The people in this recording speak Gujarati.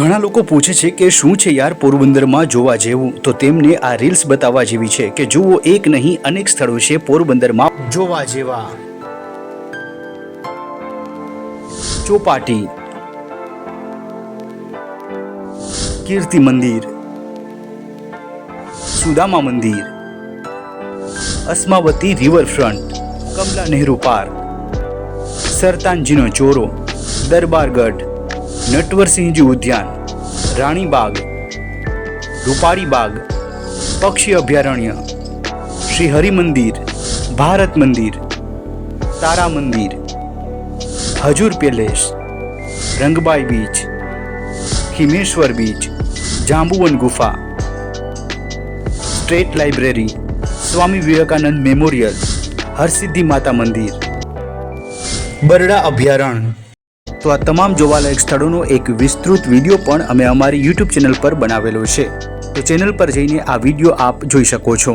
ઘણા લોકો પૂછે છે કે શું છે યાર પોરબંદરમાં જોવા જેવું? તો તેમને આ રીલ્સ બતાવવા જેવી છે કે જુઓ એક નહીં, અનેક સ્થળો છે પોરબંદરમાં જોવા જેવા. ચોપાટી. કીર્તિ મંદિર. સુદામા મંદિર. અસ્માવતી રિવરફ્રન્ટ કમલા નહેરુ પાર્ક સરતાનજીનો ચોરો. દરબારગઢ નટવરસિંહજી ઉદ્યાન, રાણીબાગ, રૂપાળીબાગ, પક્ષી અભયારણ્ય, શ્રી હરિ મંદિર Bharat Mandir, Tara Mandir, Hajur palace, Rangbai beach Himeshwar beach, Jambuvan Gufa, state library, Swami Vivekananda memorial, Harsiddhi Mata Mandir. Barda અભયારણ્ય તો આ તમામ જોવાલાયક સ્થળોનો એક વિસ્તૃત વીડિયો પણ અમે અમારી યુટ્યુબ ચેનલ પર બનાવેલો છે. તો ચેનલ પર જઈને આ વીડિયો આપ જોઈ શકો છો.